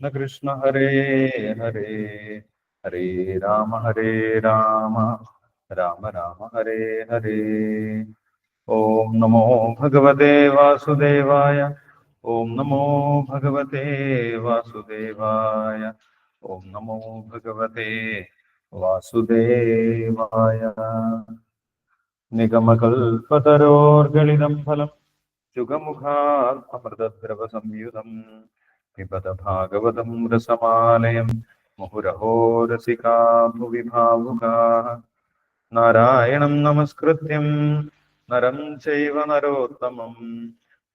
കൃഷ്ണ കൃഷ്ണ ഹരേ ഹരേ. ഹരേ രാമ ഹരേ രാമ. രാമ രാമ ഹരേ ഹരേ. ഓം നമോ ഭഗവതേ വാസുദേവായ. ഓം നമോ ഭഗവതേ വാസുദേവായ. ഓം നമോ ഭഗവതേ വാസുദേവായ. നിഗമകൽപതരോർഗളിതം ഫലം. ചുഗമുഖാത് അമൃതദ്രവ സംയുതം പിബത ഭാഗവതം രസമാലയം മുഹുരഹോ രസികാ ഭുവി ഭാവുകാ നാരായണം നമസ്കൃത്യം നരം ചൈവ നരോത്തമം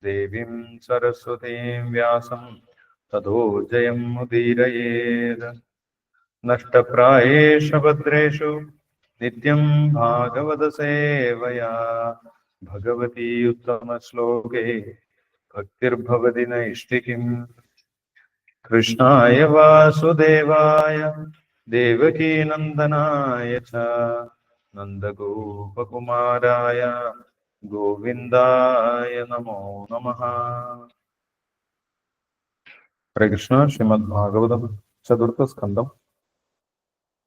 ദേവീം സരസ്വതീം വ്യാസം തതോ ജയം മുദീരയേത് നഷ്ടപ്രായേഷു ഭദ്രേഷു നിത്യം ഭാഗവത സേവയാ ഭഗവതി ഉത്തമ ശ്ലോകേ ഭക്തിർഭവതി നൈഷ്ഠികിം കൃഷ്ണായ വാസുദേവായ ദേവകീനന്ദനായ ച നന്ദഗോപകുമാരായ ഗോവിന്ദായ നമോ നമ. ഹരേ കൃഷ്ണ ശ്രീമദ് ഭാഗവതം ചതുർത്ഥ സ്കന്ധം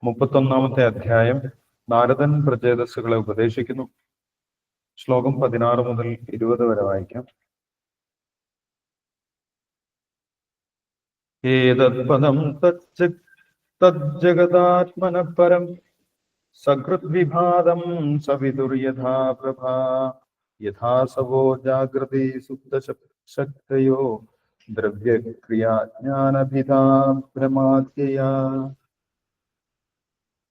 മുപ്പത്തൊന്നാമത്തെ അധ്യായം നാരദൻ പ്രചേതസ്സുകളെ ഉപദേശിക്കുന്നു. ശ്ലോകം പതിനാറ് മുതൽ ഇരുപത് വരെ വായിക്കാം. ഏതത്പദം തജ്ജ തജ്ജഗതാത്മന പരം സകൃദ്വിഭാതം സവിതുർയഥാ പ്രഭാ യഥാ സവോ ജാഗ്രതി സുപ്തശക്തയോ ദ്രവ്യക്രിയാജ്ഞാനഭിധാ ഭ്രമാദ്യയാ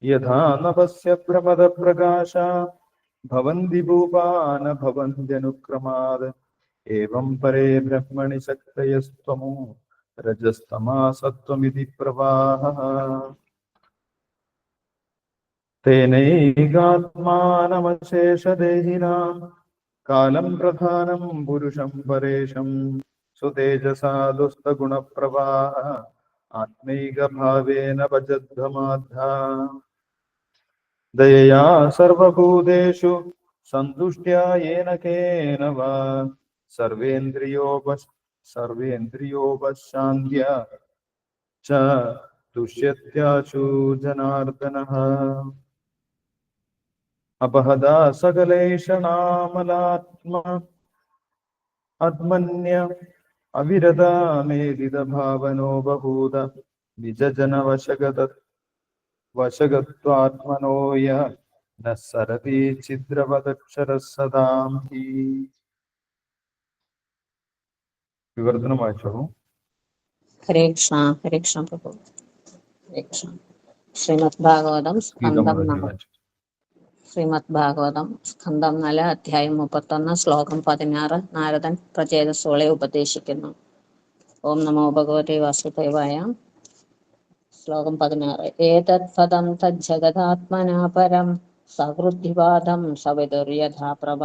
യഥാ നഭസ്യ ഭ്രമദ പ്രകാശ ഭവന്തി ഭൂപാന ഭവന്ത്യനുക്രമാത് ഏവം പരേ ബ്രഹ്മണി ശക്തയസ്ത്വമോ രജസ്തമാസത്വമിതി പ്രവാഹ തേനൈകാത്മാനമശേഷദേഹിനാം കാലം പ്രധാനം പുരുഷം പരേശം സുതേജസാ ദുസ്തഗുണപ്രവാഹ ആത്മൈകഭാവേന ഭജധ്വമാധാ ദയയാ സർവഭൂതേഷു സന്തുഷ്ട്യാ യേന കേന वा സർവേന്ദ്രിയോപ സർവേന്ദ്രിയോപശാന്ത്യ ച തുഷ്യത്യാശു ജനാർദ്ദനഃ അപഹദാ സകലേഷണാമലാത്മ ആത്മന്യ അവിരതാമേദിത ഭാവനോ ബഹൂത നിജജനവശഗത വശഗത്വാത്മനോയ ന സരതി ഛിദ്രവദക്ഷര സദാം ഹി വിവർത്തനം വായിച്ചോളൂ. ഹരേ കൃഷ്ണ ഹരേ കൃഷ്ണ പ്രഭു. ഹരേ കൃഷ്ണ. ശ്രീമദ് ഭാഗവതം സ്കന്ധം ശ്രീമദ് ഭാഗവതം സ്കന്ധം നാല് അധ്യായം മുപ്പത്തൊന്ന് ശ്ലോകം പതിനാറ് നാരദൻ പ്രചേതസുകളെ ഉപദേശിക്കുന്നു. ഓം നമോ ഭഗവതി വാസുദേവായ. ശ്ലോകം പതിനാറ്. ഏതത് പദം തജ്ജഗതാത്മനാ പരം. സഹൃദ്ധിവാദം സവിതുര്യഥാ പ്രഭ.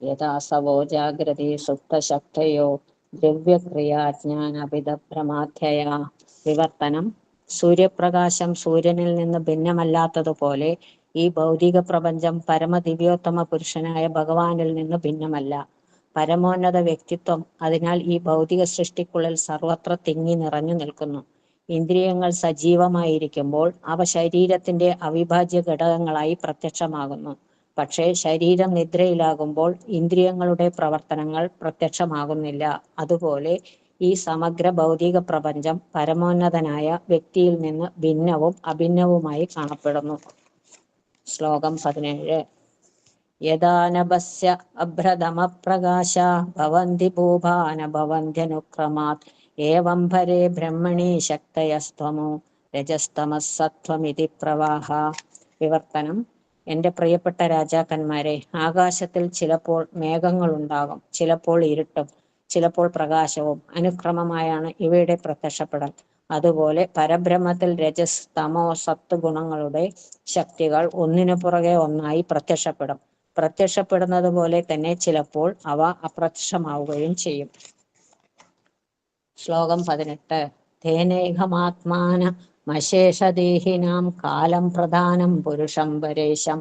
യഥാ സവോ ജാഗ്രതി സുപ്തശക്തയോ. ദ്രവ്യക്രിയാജ്ഞാനപിതഭ്രമാധ്യയ വിവർത്തനം. സൂര്യപ്രകാശം സൂര്യനിൽ നിന്ന് ഭിന്നമല്ലാത്തതുപോലെ ഈ ഭൗതിക പ്രപഞ്ചം പരമദിവ്യോത്തമ പുരുഷനായ ഭഗവാനിൽ നിന്ന് ഭിന്നമല്ല. പരമോന്നത വ്യക്തിത്വം അതിനാൽ ഈ ഭൗതിക സൃഷ്ടിക്കുള്ളിൽ സർവത്ര തിങ്ങി നിറഞ്ഞു നിൽക്കുന്നു. ഇന്ദ്രിയങ്ങൾ സജീവമായിരിക്കുമ്പോൾ അവ ശരീരത്തിന്റെ അവിഭാജ്യ ഘടകങ്ങളായി പ്രത്യക്ഷമാകുന്നു. പക്ഷേ ശരീരം നിദ്രയിലാകുമ്പോൾ ഇന്ദ്രിയങ്ങളുടെ പ്രവർത്തനങ്ങൾ പ്രത്യക്ഷമാകുന്നില്ല. അതുപോലെ ഈ സമഗ്ര ഭൗതിക പ്രപഞ്ചം പരമോന്നതനായ വ്യക്തിയിൽ നിന്ന് ഭിന്നവും അഭിന്നവുമായി കാണപ്പെടുന്നു. ശ്ലോകം പതിനേഴ്. യഥാനഭസ്യ അഭ്രതമപ്രകാശ ഭവന്തി ഭൂപാന ഭവന്ത്യനുക്രമാത്. ഏവം ഭരേ ബ്രഹ്മണി ശക്തയസ്തമോ രജസ്തമസത്വമിതി പ്രവാഹ. വിവർത്തനം. എന്റെ പ്രിയപ്പെട്ട രാജാക്കന്മാരെ ആകാശത്തിൽ ചിലപ്പോൾ മേഘങ്ങൾ ഉണ്ടാകും ചിലപ്പോൾ ഇരുട്ടും ചിലപ്പോൾ പ്രകാശവും. അനുക്രമമായാണ് ഇവയുടെ പ്രത്യക്ഷപ്പെടൽ. അതുപോലെ പരബ്രഹ്മത്തിൽ രജസ് തമോ സത്ത് ഗുണങ്ങളുടെ ശക്തികൾ ഒന്നിനു പുറകെ ഒന്നായി പ്രത്യക്ഷപ്പെടും. പ്രത്യക്ഷപ്പെടുന്നത് പോലെ തന്നെ ചിലപ്പോൾ അവ അപ്രത്യക്ഷമാവുകയും ചെയ്യും. ശ്ലോകം പതിനെട്ട്. തേനേഹമാത്മാന മശേഷദേഹിനാം കാലം പ്രധാനം പുരുഷം പരേശം.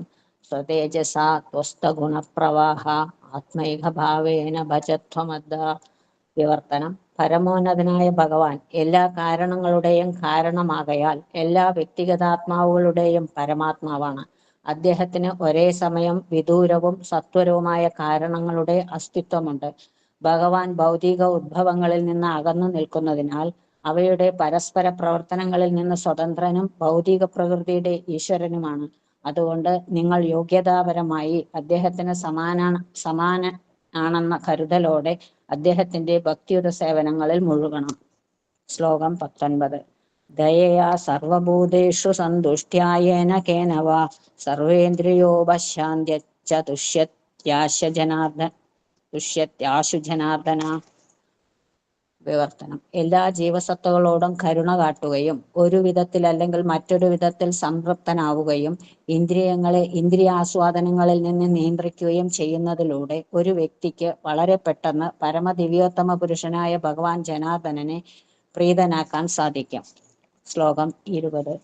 സ്വതേജസാ ത്വസ്തഗുണപ്രവാഹ ആത്മൈകഭാവേന ഭജത്വമദ്ദ. വിവർത്തനം. പരമോന്നതനായ ഭഗവാൻ എല്ലാ കാരണങ്ങളുടെയും കാരണമാകയാൽ എല്ലാ വ്യക്തിഗതാത്മാവുകളുടെയും പരമാത്മാവാണ്. അദ്ദേഹത്തിന് ഒരേ സമയം വിദൂരവും സത്വരവുമായ കാരണങ്ങളുടെ അസ്തിത്വമുണ്ട്. ഭഗവാൻ ഭൗതിക ഉദ്ഭവങ്ങളിൽ നിന്ന് അകന്നു നിൽക്കുന്നതിനാൽ അവയുടെ പരസ്പര പ്രവർത്തനങ്ങളിൽ നിന്ന് സ്വതന്ത്രനും ഭൗതിക പ്രകൃതിയുടെ ഈശ്വരനുമാണ്. അതുകൊണ്ട് നിങ്ങൾ യോഗ്യതാപരമായി അദ്ദേഹത്തിന് സമാന സമാന ആണെന്ന കരുതലോടെ അദ്ദേഹത്തിന്റെ ഭക്തിയുത സേവനങ്ങളിൽ മുഴുകണം. ശ്ലോകം പത്തൊൻപത്. ദയയാ സർവഭൂതേഷു സന്തുഷ്ട്യായേന കേനവ സർവേന്ദ്രിയോപശാന്ത്യച്ച തുഷ്യത്യാശ ജനാർദ്ദ തുഷ്യത്യാശു ജനാർദ്ദന. വിവർത്തനം. എല്ലാ ജീവസത്തകളോടും കരുണ കാട്ടുകയും ഒരു വിധത്തിൽ അല്ലെങ്കിൽ മറ്റൊരു വിധത്തിൽ സംതൃപ്തനാവുകയും ഇന്ദ്രിയങ്ങളെ ഇന്ദ്രിയാസ്വാദനങ്ങളിൽ നിന്ന് നിയന്ത്രിക്കുകയും ചെയ്യുന്നതിലൂടെ ഒരു വ്യക്തിക്ക് വളരെ പെട്ടെന്ന് പരമദിവ്യോത്തമ പുരുഷനായ ഭഗവാൻ ജനാർദ്ദനനെ പ്രീതനാക്കാൻ സാധിക്കും. ശ്ലോകം ഇരുപത്.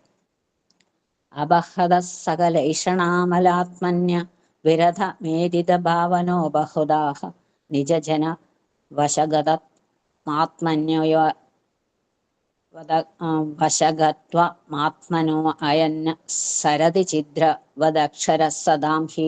അപഹത സകലൈഷണാമലാത്മന്യ വിരധ മേദിത ഭാവനോ ബഹുദാഹ നിജജന വശഗത മാത്മന്യോ വശഗത്വ മാത്മനോ അയന്ന സരതി ചിദ്ര വദക്ഷര സദാം ഹി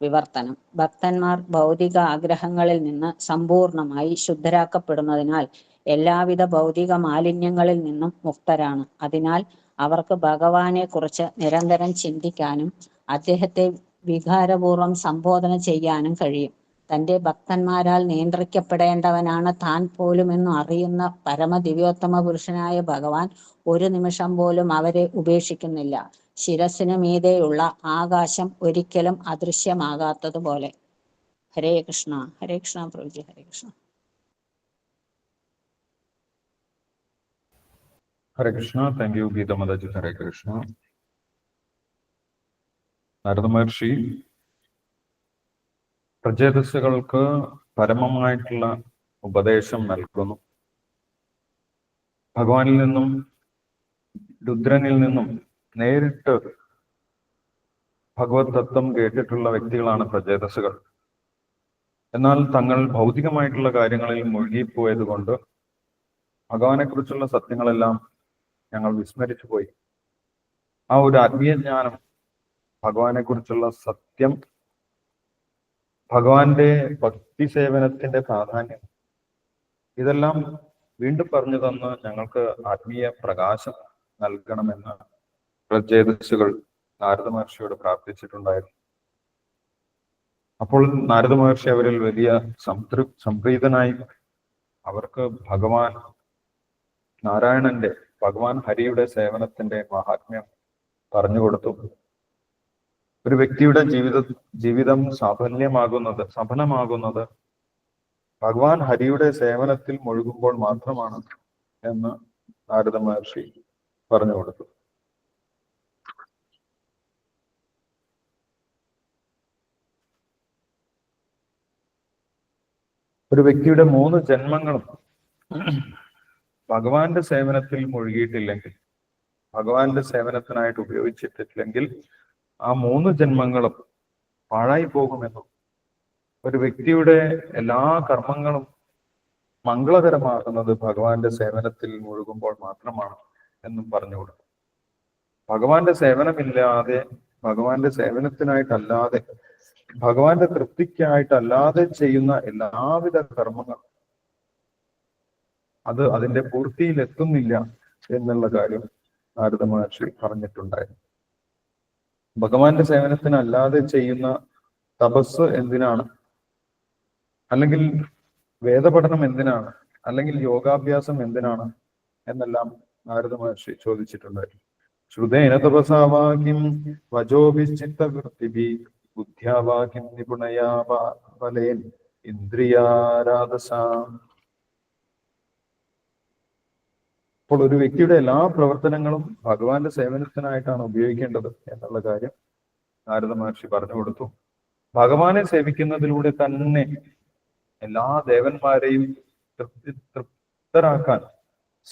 വിവർത്തനം. ഭക്തന്മാർ ഭൗതിക ആഗ്രഹങ്ങളിൽ നിന്ന് സമ്പൂർണമായി ശുദ്ധരാക്കപ്പെടുന്നതിനാൽ എല്ലാവിധ ഭൗതിക മാലിന്യങ്ങളിൽ നിന്നും മുക്തരാണ്. അതിനാൽ അവർക്ക് ഭഗവാനെ കുറിച്ച് നിരന്തരം ചിന്തിക്കാനും അദ്ദേഹത്തെ വികാരപൂർവം സംബോധന ചെയ്യാനും കഴിയും. തന്റെ ഭക്തന്മാരാൽ നിയന്ത്രിക്കപ്പെടേണ്ടവനാണ് താൻ പോലും പോലുമെന്ന് അറിയുന്ന പരമദിവ്യോത്തമ പുരുഷനായ ഭഗവാൻ ഒരു നിമിഷം പോലും അവരെ ഉപേക്ഷിക്കുന്നില്ല. ശിരസിനു മീതെയുള്ള ആകാശം ഒരിക്കലും അദൃശ്യമാകാത്തതുപോലെ Hare Krishna. Hare Krishna പ്രഭുജി. Hare Krishna. Hare Krishna. Thank you Geetha Hare Krishna. Narada Maharshi പ്രചേതസ്സുകൾക്ക് പരമമായിട്ടുള്ള ഉപദേശം നൽകുന്നു. ഭഗവാനിൽ നിന്നും രുദ്രനിൽ നിന്നും നേരിട്ട് ഭഗവത് തത്വം കേട്ടിട്ടുള്ള വ്യക്തികളാണ് പ്രചേതസ്സുകൾ. എന്നാൽ തങ്ങൾ ഭൗതികമായിട്ടുള്ള കാര്യങ്ങളിൽ മുഴുകിപ്പോയത് കൊണ്ട് ഭഗവാനെ കുറിച്ചുള്ള സത്യങ്ങളെല്ലാം ഞങ്ങൾ വിസ്മരിച്ചു പോയി. ആ ഒരു ആത്മീയ ജ്ഞാനം ഭഗവാനെ കുറിച്ചുള്ള സത്യം ഭഗവാന്റെ ഭക്തി സേവനത്തിന്റെ പ്രാധാന്യം. ഇതെല്ലാം വീണ്ടും പറഞ്ഞു തന്ന് ഞങ്ങൾക്ക് ആത്മീയ പ്രകാശം നൽകണമെന്ന് പ്രചേതസ്സുകൾ നാരദ മഹർഷിയോട് പ്രാർത്ഥിച്ചിട്ടുണ്ടായിരുന്നു. അപ്പോൾ നാരദ മഹർഷി അവരിൽ വലിയ സംതൃ സംപ്രീതനായി. അവർക്ക് ഭഗവാൻ നാരായണന്റെ ഭഗവാൻ ഹരിയുടെ സേവനത്തിന്റെ മഹാത്മ്യം പറഞ്ഞു കൊടുത്തു. ഒരു വ്യക്തിയുടെ ജീവിത ജീവിതം സാഫല്യമാകുന്നത് സഫലമാകുന്നത് ഭഗവാൻ ഹരിയുടെ സേവനത്തിൽ മുഴുകുമ്പോൾ മാത്രമാണ് എന്ന് നാരദ മഹർഷി പറഞ്ഞു കൊടുത്തു. ഒരു വ്യക്തിയുടെ മൂന്ന് ജന്മങ്ങളും ഭഗവാന്റെ സേവനത്തിൽ മുഴുകിയിട്ടില്ലെങ്കിൽ ഭഗവാന്റെ സേവനത്തിനായിട്ട് ഉപയോഗിച്ചിട്ടില്ലെങ്കിൽ ആ മൂന്ന് ജന്മങ്ങളും പാഴായി പോകുമെന്നും ഒരു വ്യക്തിയുടെ എല്ലാ കർമ്മങ്ങളും മംഗളകരമാകുന്നത് ഭഗവാന്റെ സേവനത്തിൽ മുഴുകുമ്പോൾ മാത്രമാണ് എന്നും പറഞ്ഞു കൊടുത്തു. ഭഗവാന്റെ സേവനമില്ലാതെ ഭഗവാന്റെ സേവനത്തിനായിട്ടല്ലാതെ ഭഗവാന്റെ തൃപ്തിക്കായിട്ടല്ലാതെ ചെയ്യുന്ന എല്ലാവിധ കർമ്മങ്ങൾ അത് അതിന്റെ പൂർത്തിയിലെത്തുന്നില്ല എന്നുള്ള കാര്യം നാരദ മഹർഷി പറഞ്ഞിട്ടുണ്ടായിരുന്നു. ഭഗവാന്റെ സേവനത്തിന് അല്ലാതെ ചെയ്യുന്ന തപസ് എന്തിനാണ്? അല്ലെങ്കിൽ വേദപഠനം എന്തിനാണ്? അല്ലെങ്കിൽ യോഗാഭ്യാസം എന്തിനാണ്? എന്നെല്ലാം നാരദ മഹർഷി ചോദിച്ചിട്ടുണ്ടായിരുന്നു. ശ്രുതേന തപസാവാക്യം വജോഭിശ്ചിത്തവൃത്തിഭി ബുദ്ധ്യാവാക്യം നിപുണയാ ഫലേൻ ഇന്ദ്രിയാരാധസാം. അപ്പോൾ ഒരു വ്യക്തിയുടെ എല്ലാ പ്രവർത്തനങ്ങളും ഭഗവാന്റെ സേവനത്തിനായിട്ടാണ് ഉപയോഗിക്കേണ്ടത് എന്നുള്ള കാര്യം നാരദ മഹർഷി പറഞ്ഞു കൊടുത്തു. ഭഗവാനെ സേവിക്കുന്നതിലൂടെ തന്നെ എല്ലാ ദേവന്മാരെയും തൃപ്തി തൃപ്തരാക്കാൻ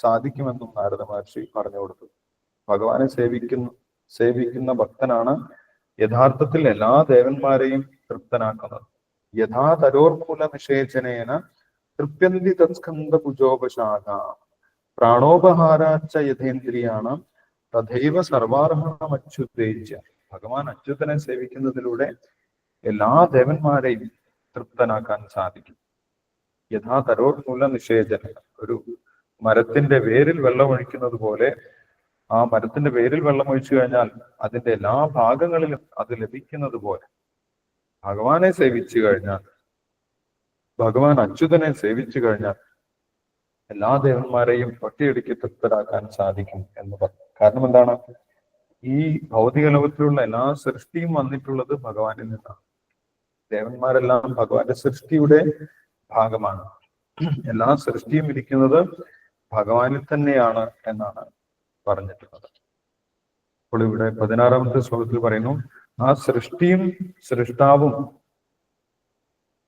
സാധിക്കുമെന്നും നാരദ മഹർഷി പറഞ്ഞു കൊടുത്തു. ഭഗവാനെ സേവിക്കുന്ന സേവിക്കുന്ന ഭക്തനാണ് യഥാർത്ഥത്തിൽ എല്ലാ ദേവന്മാരെയും തൃപ്തനാക്കുന്നത്. യഥാ തരോർമൂല നിഷേചനേന തൃപ്യന്തി തത്സ്കന്ധ ഭുജോപശാഖ. പ്രാണോപഹാരാച്ച യഥേന്ദ്രിയാണ് തഥൈവ സർവാർഹമച്യുതേജ്യ ഭഗവാൻ അച്യുതനെ സേവിക്കുന്നതിലൂടെ എല്ലാ ദേവന്മാരെയും തൃപ്തനാക്കാൻ സാധിക്കും. യഥാ തരോർമൂല നിഷേചന. ഒരു മരത്തിന്റെ വേരിൽ വെള്ളം ഒഴിക്കുന്നത് പോലെ ആ മരത്തിന്റെ വേരിൽ വെള്ളം ഒഴിച്ചു കഴിഞ്ഞാൽ അതിന്റെ എല്ലാ ഭാഗങ്ങളിലും അത് ലഭിക്കുന്നത് പോലെ ഭഗവാനെ സേവിച്ചു കഴിഞ്ഞാൽ ഭഗവാൻ അച്യുതനെ സേവിച്ചു കഴിഞ്ഞാൽ എല്ലാ ദേവന്മാരെയും ഒറ്റയടിക്ക് തൃപ്തരാക്കാൻ സാധിക്കും എന്ന് പറഞ്ഞു കാരണം എന്താണ്? ഈ ഭൗതിക ലോകത്തിലുള്ള എല്ലാ സൃഷ്ടിയും വന്നിട്ടുള്ളത് ഭഗവാനിൽ നിന്നാണ്. ദേവന്മാരെല്ലാം ഭഗവാന്റെ സൃഷ്ടിയുടെ ഭാഗമാണ്. എല്ലാ സൃഷ്ടിയും ഇരിക്കുന്നത് ഭഗവാനിൽ തന്നെയാണ് എന്നാണ് പറഞ്ഞിട്ടുള്ളത്. അപ്പോൾ ഇവിടെ പതിനാറാമത്തെ ശ്ലോകത്തിൽ പറയുന്നു ആ സൃഷ്ടിയും സൃഷ്ടാവും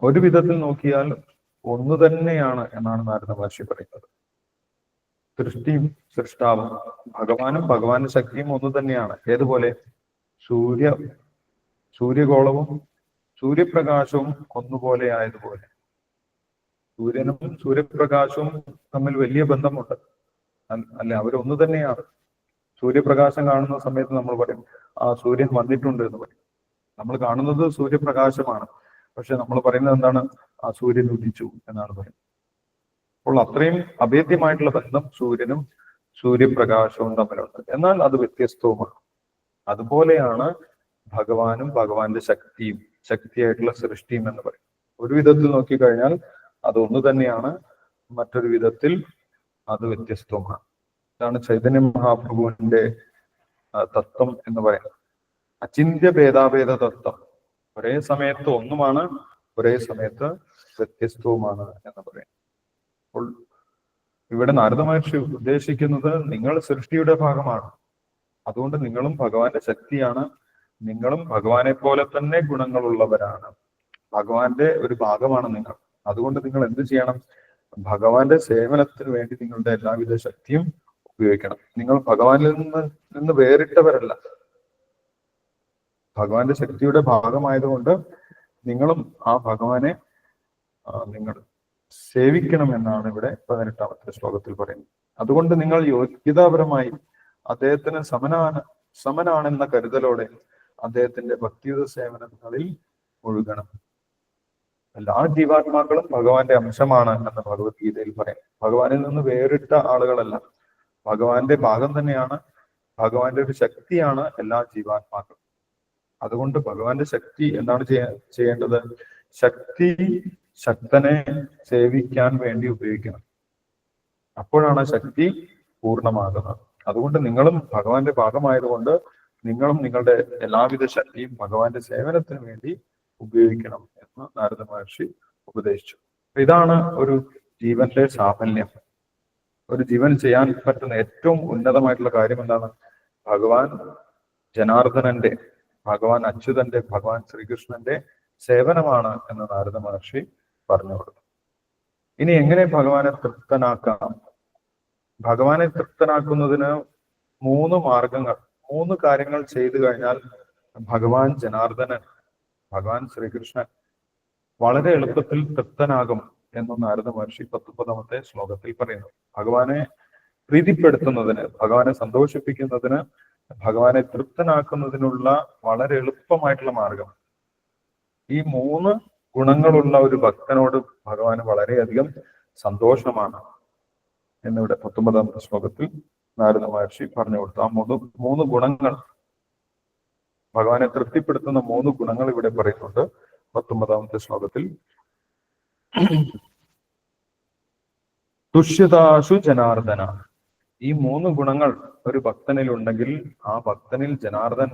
ഒരു വിധത്തിൽ നോക്കിയാൽ ഒന്ന് തന്നെയാണ് എന്നാണ് നാരദ മഹർഷി പറയുന്നത്. സൃഷ്ടിയും സൃഷ്ടാവും ഭഗവാനും ഭഗവാന്റെ ശക്തിയും ഒന്നു തന്നെയാണ്. ഏതുപോലെ? സൂര്യ സൂര്യഗോളവും സൂര്യപ്രകാശവും ഒന്നുപോലെ ആയതുപോലെ. സൂര്യനും സൂര്യപ്രകാശവും തമ്മിൽ വലിയ ബന്ധമുണ്ട്. അല്ല അവരൊന്നു തന്നെയാണ്. സൂര്യപ്രകാശം കാണുന്ന സമയത്ത് നമ്മൾ പറയും ആ സൂര്യൻ വന്നിട്ടുണ്ട് എന്ന് പറയും. നമ്മൾ കാണുന്നത് സൂര്യപ്രകാശമാണ്. പക്ഷെ നമ്മൾ പറയുന്നത് എന്താണ്? ആ സൂര്യൻ ഉദിച്ചു എന്നാണ് പറയുന്നത്. അപ്പോൾ അത്രയും അഭേദ്യമായിട്ടുള്ള ബന്ധം സൂര്യനും സൂര്യപ്രകാശവും തമ്മിലുണ്ട്. എന്നാൽ അത് വ്യത്യസ്തവുമാണ്. അതുപോലെയാണ് ഭഗവാനും ഭഗവാന്റെ ശക്തിയും ശക്തിയായിട്ടുള്ള സൃഷ്ടിയും എന്ന് പറയും ഒരു വിധത്തിൽ നോക്കിക്കഴിഞ്ഞാൽ അതൊന്നു തന്നെയാണ്. മറ്റൊരു വിധത്തിൽ അത് വ്യത്യസ്തവുമാണ്. ഇതാണ് ചൈതന്യ മഹാപ്രഭുവിന്റെ തത്വം എന്ന് പറയുന്നത്. അചിന്ത്യ ഭേദാഭേദ തത്വം. ഒരേ സമയത്ത് ഒന്നുമാണ് ഒരേ സമയത്ത് വ്യത്യസ്തവുമാണ് എന്ന് പറയും. അപ്പോൾ ഇവിടെ നാരദ മഹർഷി ഉദ്ദേശിക്കുന്നത് നിങ്ങൾ സൃഷ്ടിയുടെ ഭാഗമാണ്. അതുകൊണ്ട് നിങ്ങളും ഭഗവാന്റെ ശക്തിയാണ്. നിങ്ങളും ഭഗവാനെ പോലെ തന്നെ ഗുണങ്ങളുള്ളവരാണ്. ഭഗവാന്റെ ഒരു ഭാഗമാണ് നിങ്ങൾ. അതുകൊണ്ട് നിങ്ങൾ എന്ത് ചെയ്യണം? ഭഗവാന്റെ സേവനത്തിന് വേണ്ടി നിങ്ങളുടെ എല്ലാവിധ ശക്തിയും ഉപയോഗിക്കണം. നിങ്ങൾ ഭഗവാനിൽ നിന്ന് നിന്ന് വേറിട്ടവരല്ല. ഭഗവാന്റെ ശക്തിയുടെ ഭാഗമായതുകൊണ്ട് നിങ്ങളും ആ ഭഗവാനെ നിങ്ങൾ സേവിക്കണം എന്നാണ് ഇവിടെ പതിനെട്ടാമത്തെ ശ്ലോകത്തിൽ പറയുന്നത്. അതുകൊണ്ട് നിങ്ങൾ യോഗ്യതാപരമായി അദ്ദേഹത്തിന് സമനാണ് സമനാണെന്ന കരുതലോടെ അദ്ദേഹത്തിന്റെ ഭക്തിയുത സേവനങ്ങളിൽ ഒഴുകണം എല്ലാ ജീവാത്മാക്കളും ഭഗവാന്റെ അംശമാണ് എന്ന് ഭഗവത്ഗീതയിൽ പറയാം. ഭഗവാനിൽ നിന്ന് വേറിട്ട ആളുകളല്ല. ഭഗവാന്റെ ഭാഗം തന്നെയാണ് ഭഗവാന്റെ ഒരു ശക്തിയാണ് എല്ലാ ജീവാത്മാക്കളും. അതുകൊണ്ട് ഭഗവാന്റെ ശക്തി എന്താണ് ചെയ്യേണ്ടത്? ശക്തി ശക്തനെ സേവിക്കാൻ വേണ്ടി ഉപയോഗിക്കണം. അപ്പോഴാണ് ശക്തി പൂർണമാകുന്നത്. അതുകൊണ്ട് നിങ്ങളും ഭഗവാന്റെ ഭാഗമായതുകൊണ്ട് നിങ്ങളും നിങ്ങളുടെ എല്ലാവിധ ശക്തിയും ഭഗവാന്റെ സേവനത്തിന് വേണ്ടി ഉപയോഗിക്കണം എന്ന് നാരദ മഹർഷി ഉപദേശിച്ചു. ഇതാണ് ഒരു ജീവന്റെ സാഫല്യം. ഒരു ജീവൻ ചെയ്യാൻ പറ്റുന്ന ഏറ്റവും ഉന്നതമായിട്ടുള്ള കാര്യം എന്താണ്? ഭഗവാൻ ജനാർദ്ദനന്റെ ഭഗവാൻ അച്യുതന്റെ ഭഗവാൻ ശ്രീകൃഷ്ണന്റെ സേവനമാണ് എന്ന് നാരദ മഹർഷി പറഞ്ഞു കൊടുത്തു. ഇനി എങ്ങനെ ഭഗവാനെ തൃപ്തനാക്കാം? ഭഗവാനെ തൃപ്തനാക്കുന്നതിന് മൂന്ന് മാർഗങ്ങൾ മൂന്ന് കാര്യങ്ങൾ ചെയ്തു കഴിഞ്ഞാൽ ഭഗവാൻ ജനാർദ്ദനൻ ഭഗവാൻ ശ്രീകൃഷ്ണൻ വളരെ എളുപ്പത്തിൽ തൃപ്തനാകും എന്ന് നാരദ മഹർഷി പത്തൊമ്പതാമത്തെ ശ്ലോകത്തിൽ പറയുന്നു. ഭഗവാനെ പ്രീതിപ്പെടുത്തുന്നതിന് ഭഗവാനെ സന്തോഷിപ്പിക്കുന്നതിന് ഭഗവാനെ തൃപ്തനാക്കുന്നതിനുള്ള വളരെ എളുപ്പമായിട്ടുള്ള മാർഗം. ഈ മൂന്ന് ഗുണങ്ങളുള്ള ഒരു ഭക്തനോട് ഭഗവാന് വളരെയധികം സന്തോഷമാണ് എന്നിവിടെ പത്തൊമ്പതാമത്തെ ശ്ലോകത്തിൽ നാരദ മഹർഷി പറഞ്ഞു കൊടുത്തു. ആ മൂന്ന് മൂന്ന് ഗുണങ്ങൾ ഭഗവാനെ തൃപ്തിപ്പെടുത്തുന്ന മൂന്ന് ഗുണങ്ങൾ ഇവിടെ പറയുന്നുണ്ട് പത്തൊമ്പതാമത്തെ ശ്ലോകത്തിൽ. തുഷ്യതാശു ജനാർദ്ദന. ഈ മൂന്ന് ഗുണങ്ങൾ ഒരു ഭക്തനിൽ ഉണ്ടെങ്കിൽ ആ ഭക്തനിൽ ജനാർദ്ദൻ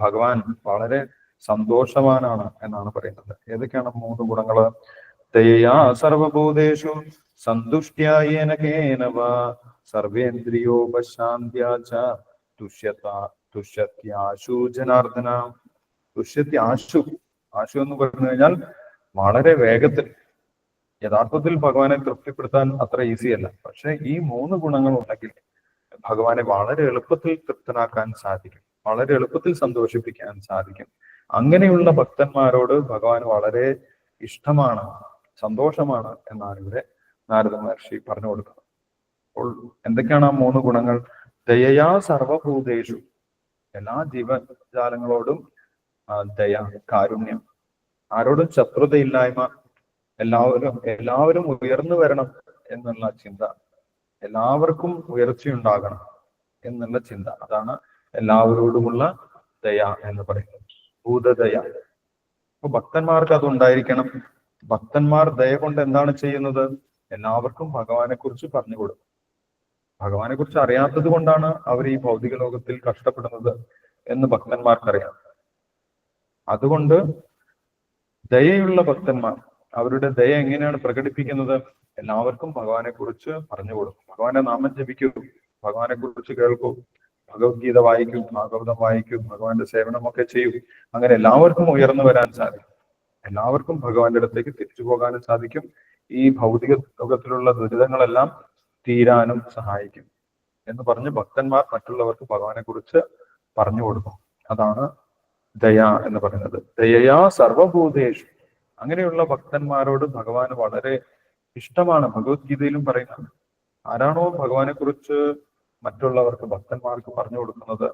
ഭഗവാൻ വളരെ സന്തോഷവാനാണ് എന്നാണ് പറയുന്നത്. ഏതൊക്കെയാണ് മൂന്ന് ഗുണങ്ങൾ? തയ്യാ സർവഭൂതേഷു സന്തുഷ്ട്യായേന കേനവ സർവേന്ദ്രിയോപശാന്ത്യാ തുഷ്യത തുഷ്യത്യാശു ജനാർദ്ദന. തുഷ്യത്യാശു ആശു എന്ന് പറഞ്ഞു കഴിഞ്ഞാൽ വളരെ വേഗത്തിൽ യഥാർത്ഥത്തിൽ ഭഗവാനെ തൃപ്തിപ്പെടുത്താൻ അത്ര ഈസിയല്ല പക്ഷെ ഈ മൂന്ന് ഗുണങ്ങൾ ഉണ്ടെങ്കിൽ ഭഗവാനെ വളരെ എളുപ്പത്തിൽ തൃപ്തനാക്കാൻ സാധിക്കും. വളരെ എളുപ്പത്തിൽ സന്തോഷിപ്പിക്കാൻ സാധിക്കും. അങ്ങനെയുള്ള ഭക്തന്മാരോട് ഭഗവാൻ വളരെ ഇഷ്ടമാണ് സന്തോഷമാണ് എന്നാണ് ഇവിടെ നാരദ മഹർഷി പറഞ്ഞു കൊടുക്കുന്നത്. അപ്പോൾ എന്തൊക്കെയാണ് ആ മൂന്ന് ഗുണങ്ങൾ? ദയയാ സർവഭൂതേഷു. എല്ലാ ജീവജാലങ്ങളോടും ദയ കാരുണ്യം. ആരോടും ശത്രുതയില്ലായ്മ. എല്ലാവരും എല്ലാവരും ഉയർന്നു വരണം എന്നുള്ള ചിന്ത എല്ലാവർക്കും ഉയർച്ചയുണ്ടാകണം എന്നുള്ള ചിന്ത. അതാണ് എല്ലാവരോടുമുള്ള ദയ എന്ന് പറയുന്നത്. ഭൂതദയ. അപ്പൊ ഭക്തന്മാർക്ക് അത് ഉണ്ടായിരിക്കണം ഭക്തന്മാർ ദയ കൊണ്ട് എന്താണ് ചെയ്യുന്നത്? എല്ലാവർക്കും ഭഗവാനെ കുറിച്ച് പറഞ്ഞു കൊടുക്കും. ഭഗവാനെ കുറിച്ച് അറിയാത്തത് കൊണ്ടാണ് അവർ ഈ ഭൗതിക ലോകത്തിൽ കഷ്ടപ്പെടുന്നത് എന്ന് ഭക്തന്മാർക്കറിയാം. അതുകൊണ്ട് ദയയുള്ള ഭക്തന്മാർ അവരുടെ ദയ എങ്ങനെയാണ് പ്രകടിപ്പിക്കുന്നത്? എല്ലാവർക്കും ഭഗവാനെ കുറിച്ച് പറഞ്ഞു കൊടുക്കും. ഭഗവാന്റെ നാമം ജപിക്കൂ. ഭഗവാനെ കുറിച്ച് കേൾക്കൂ. ഭഗവത്ഗീത വായിക്കും ഭാഗവതം വായിക്കൂ ഭഗവാന്റെ സേവനമൊക്കെ ചെയ്യൂ. അങ്ങനെ എല്ലാവർക്കും ഉയർന്നു വരാൻ സാധിക്കും. എല്ലാവർക്കും ഭഗവാന്റെ അടുത്തേക്ക് തിരിച്ചു പോകാനും സാധിക്കും. ഈ ഭൗതിക ലോകത്തിലുള്ള ദുരിതങ്ങളെല്ലാം തീരാനും സഹായിക്കും എന്ന് പറഞ്ഞ് ഭക്തന്മാർ മറ്റുള്ളവർക്ക് ഭഗവാനെ കുറിച്ച് പറഞ്ഞു കൊടുക്കും. അതാണ് ദയ എന്ന് പറയുന്നത്. ദയയാ സർവഭൂതേഷു. അങ്ങനെയുള്ള ഭക്തന്മാരോട് ഭഗവാൻ വളരെ ഇഷ്ടമാണ്. ഭഗവത്ഗീതയിലും പറയുന്നത് ആരാണോ ഭഗവാനെ കുറിച്ച് മറ്റുള്ളവർക്ക് ഭക്തന്മാർക്ക് പറഞ്ഞു കൊടുക്കുന്നത്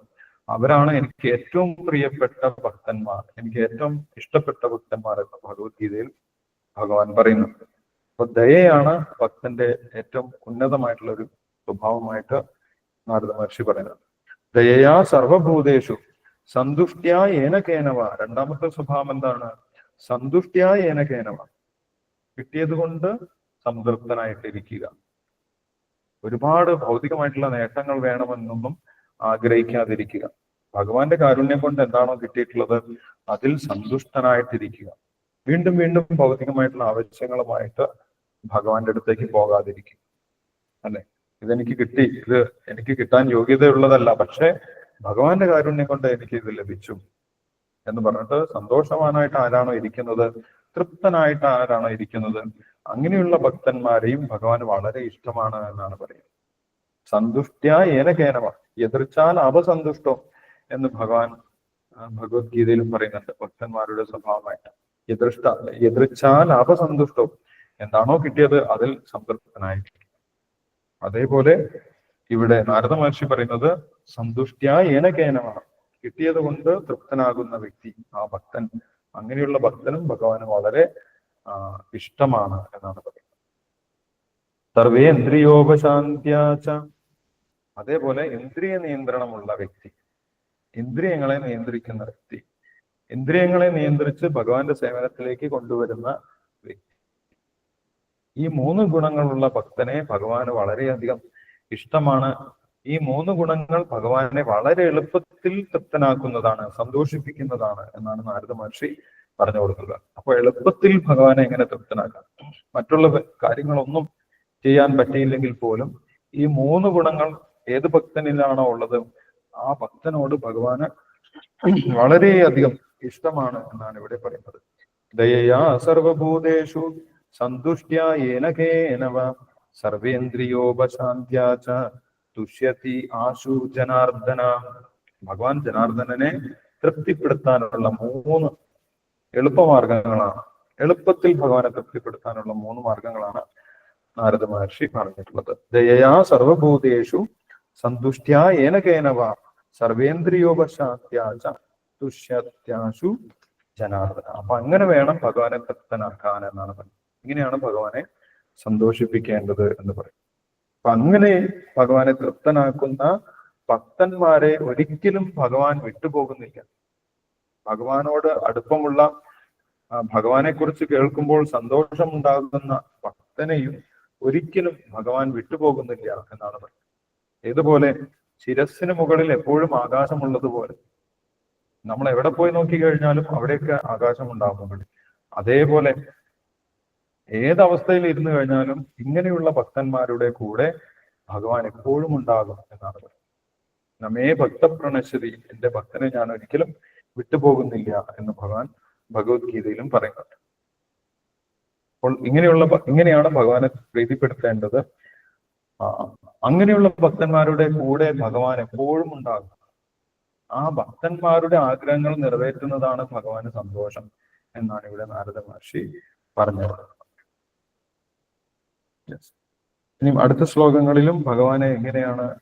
അവരാണ് എനിക്ക് ഏറ്റവും പ്രിയപ്പെട്ട ഭക്തന്മാർ എനിക്ക് ഏറ്റവും ഇഷ്ടപ്പെട്ട ഭക്തന്മാർ എന്ന് ഭഗവത്ഗീതയിൽ ഭഗവാൻ പറയുന്നു. അപ്പൊ ദയയാണ് ഭക്തന്റെ ഏറ്റവും ഉന്നതമായിട്ടുള്ള ഒരു സ്വഭാവമായിട്ട് നാരദ മഹർഷി പറയുന്നത്. ദയയാ സർവഭൂതേഷു സന്തുഷ്ട്യ ഏനകേനവ രണ്ടാമത്തെ സ്വഭാവം എന്താണ്? സന്തുഷ്ട്യ ഏന കേനവ കിട്ടിയത് കൊണ്ട് സംതൃപ്തനായിട്ടിരിക്കുക. ഒരുപാട് ഭൗതികമായിട്ടുള്ള നേട്ടങ്ങൾ വേണമെന്നൊന്നും ആഗ്രഹിക്കാതിരിക്കുക. ഭഗവാന്റെ കാരുണ്യം കൊണ്ട് എന്താണോ കിട്ടിയിട്ടുള്ളത് അതിൽ സന്തുഷ്ടനായിട്ടിരിക്കുക. വീണ്ടും വീണ്ടും ഭൗതികമായിട്ടുള്ള ആവശ്യങ്ങളുമായിട്ട് ഭഗവാന്റെ അടുത്തേക്ക് പോകാതിരിക്കുക. അല്ലെ? ഇതെനിക്ക് കിട്ടി. ഇത് എനിക്ക് കിട്ടാൻ യോഗ്യതയുള്ളതല്ല. പക്ഷെ ഭഗവാന്റെ കാരുണ്യം കൊണ്ട് എനിക്ക് ഇത് ലഭിച്ചു. എന്ന് പറഞ്ഞിട്ട് സന്തോഷവാനായിട്ട് ആരാണോ ഇരിക്കുന്നത്? തൃപ്തനായിട്ട് ആരാണോ ഇരിക്കുന്നത്? അങ്ങനെയുള്ള ഭക്തന്മാരെയും ഭഗവാൻ വളരെ ഇഷ്ടമാണ് എന്നാണ് പറയുന്നത്. സന്തുഷ്ട്യ ഏനകേനവ എതിർച്ചാൽ അപസന്തുഷ്ടോ എന്ന് ഭഗവാൻ ഭഗവത്ഗീതയിലും പറയുന്നുണ്ട് ഭക്തന്മാരുടെ സ്വഭാവമായിട്ട്. എതിർഷ്ട എതിർച്ചാൽ അപസന്തുഷ്ടോ എന്താണോ കിട്ടിയത് അതിൽ സംതൃപ്തനായിരിക്കും. അതേപോലെ ഇവിടെ നാരദ മഹർഷി പറയുന്നത് സന്തുഷ്ട്യ ഏന കേനമാണ് കിട്ടിയത് കൊണ്ട് തൃപ്തനാകുന്ന വ്യക്തി ആ ഭക്തൻ അങ്ങനെയുള്ള ഭക്തനും ഭഗവാന് വളരെ ഇഷ്ടമാണ് എന്നാണ് പറയുന്നത്. സർവേന്ദ്രിയോപശാന്ത്യാച്ച അതേപോലെ ഇന്ദ്രിയ നിയന്ത്രണമുള്ള വ്യക്തി. ഇന്ദ്രിയങ്ങളെ നിയന്ത്രിക്കുന്ന വ്യക്തി. ഇന്ദ്രിയങ്ങളെ നിയന്ത്രിച്ച് ഭഗവാന്റെ സേവനത്തിലേക്ക് കൊണ്ടുവരുന്ന വ്യക്തി. ഈ മൂന്ന് ഗുണങ്ങളുള്ള ഭക്തനെ ഭഗവാന് വളരെയധികം ഇഷ്ടമാണ് ഈ മൂന്ന് ഗുണങ്ങൾ ഭഗവാനെ വളരെ എളുപ്പത്തിൽ തൃപ്തനാക്കുന്നതാണ് സന്തോഷിപ്പിക്കുന്നതാണ് എന്നാണ് നാരദ മഹർഷി പറഞ്ഞു കൊടുക്കുക അപ്പോൾ എളുപ്പത്തിൽ ഭഗവാനെ എങ്ങനെ തൃപ്തനാക്കാം? മറ്റുള്ള കാര്യങ്ങളൊന്നും ചെയ്യാൻ പറ്റിയില്ലെങ്കിൽ പോലും ഈ മൂന്ന് ഗുണങ്ങൾ ഏത് ഭക്തനിലാണോ ഉള്ളത് ആ ഭക്തനോട് ഭഗവാന് വളരെയധികം ഇഷ്ടമാണ് എന്നാണ് ഇവിടെ പറയുന്നത്. ദയയാ സർവഭൂതേഷു സന്തുഷ്ട്യ ഏന കേനവ സർവേന്ദ്രിയോപശാന്ത്യാ ച തുഷ്യതി ആശു ജനാർദ്ദന ഭഗവാൻ ജനാർദ്ദനനെ തൃപ്തിപ്പെടുത്താനുള്ള മൂന്ന് എളുപ്പമാർഗങ്ങളാണ്. എളുപ്പത്തിൽ ഭഗവാനെ തൃപ്തിപ്പെടുത്താനുള്ള മൂന്ന് മാർഗങ്ങളാണ് നാരദ മഹർഷി പറഞ്ഞിട്ടുള്ളത്. ദയയാ സർവഭൂതേഷു സന്തുഷ്ട്യ ഏനകേനവ സർവേന്ദ്രിയോപശാന്ത്യാച തുഷ്യത്യാശു ജനാർദ്ദന. അപ്പൊ അങ്ങനെ വേണം ഭഗവാനെ തൃപ്തനാക്കാൻ എന്നാണ് പറഞ്ഞത്. ഇങ്ങനെയാണ് ഭഗവാനെ സന്തോഷിപ്പിക്കേണ്ടത് എന്ന് പറയും അപ്പൊ അങ്ങനെ ഭഗവാനെ തൃപ്തനാക്കുന്ന ഭക്തന്മാരെ ഒരിക്കലും ഭഗവാൻ വിട്ടുപോകുന്നില്ല. ഭഗവാനോട് അടുപ്പമുള്ള ഭഗവാനെ കുറിച്ച് കേൾക്കുമ്പോൾ സന്തോഷമുണ്ടാകുന്ന ഭക്തനെയും ഒരിക്കലും ഭഗവാൻ വിട്ടുപോകുന്നില്ല എന്നാണ് പറയുന്നത്. ഏതുപോലെ ശിരസിന് മുകളിൽ എപ്പോഴും ആകാശമുള്ളതുപോലെ നമ്മൾ എവിടെ പോയി നോക്കി കഴിഞ്ഞാലും അവിടെയൊക്കെ ആകാശം ഉണ്ടാകുന്നുണ്ട് അതേപോലെ ഏതവസ്ഥയിൽ ഇരുന്നു കഴിഞ്ഞാലും ഇങ്ങനെയുള്ള ഭക്തന്മാരുടെ കൂടെ ഭഗവാൻ എപ്പോഴും ഉണ്ടാകും എന്നാണ് പറയുന്നത്. നമ്മേ ഭക്തപ്രണശ്വതി എന്റെ ഭക്തനെ ഞാൻ ഒരിക്കലും വിട്ടുപോകുന്നില്ല എന്ന് ഭഗവാൻ ഭഗവത്ഗീതയിലും പറയുന്നുണ്ട്. അപ്പോൾ ഇങ്ങനെയുള്ള ഇങ്ങനെയാണ് ഭഗവാനെ പ്രീതിപ്പെടുത്തേണ്ടത്. അങ്ങനെയുള്ള ഭക്തന്മാരുടെ കൂടെ ഭഗവാൻ എപ്പോഴും ഉണ്ടാകും. ആ ഭക്തന്മാരുടെ ആഗ്രഹങ്ങൾ നിറവേറ്റുന്നതാണ് ഭഗവാന് സന്തോഷം എന്നാണ് ഇവിടെ നാരദ മഹർഷി പറഞ്ഞത്. ഇനി അടുത്ത ശ്ലോകങ്ങളിലും ഭഗവാനെ എങ്ങനെയാണ്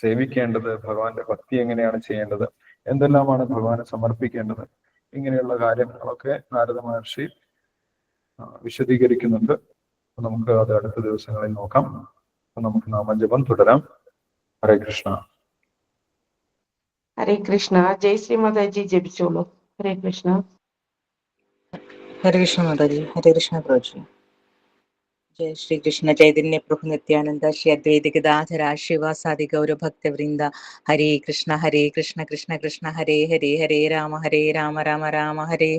സേവിക്കേണ്ടത്? ഭഗവാന്റെ ഭക്തി എങ്ങനെയാണ് ചെയ്യേണ്ടത്? എന്തെല്ലാമാണ് ഭഗവാനെ സമർപ്പിക്കേണ്ടത്? ഇങ്ങനെയുള്ള കാര്യങ്ങളൊക്കെ നാരദ മഹർഷി വിശദീകരിക്കുന്നുണ്ട്. നമുക്ക് അത് അടുത്ത ദിവസങ്ങളിൽ നോക്കാം. നമുക്ക് നാമജപം തുടരാം. ഹരേ കൃഷ്ണ. ഹരേ കൃഷ്ണ. ജയ് ശ്രീ മാതാജി. ജപിച്ചോളൂ. ഹരേ കൃഷ്ണ. ഹരേ കൃഷ്ണ മാതാജി. ഹരേ കൃഷ്ണ പ്രോജി ಜಯ ಶ್ರೀ ಕೃಷ್ಣ ಚೈತನ್ಯ ಪ್ರಭು ನಿತ್ಯಾನಂದ ಶ್ರೀ ಅದ್ವೈತ ಗದಾಧರ ಶಿವಾಸಾದಿ ಗೌರ ಭಕ್ತವೃಂದ ಹರೇ ಕೃಷ್ಣ ಹರೇ ಕೃಷ್ಣ ಕೃಷ್ಣ ಕೃಷ್ಣ ಹರೇ ಹರೇ ಹರೇ ರಾಮ ಹರೇ ರಾಮ ರಾಮ ರಾಮ ಹರೇ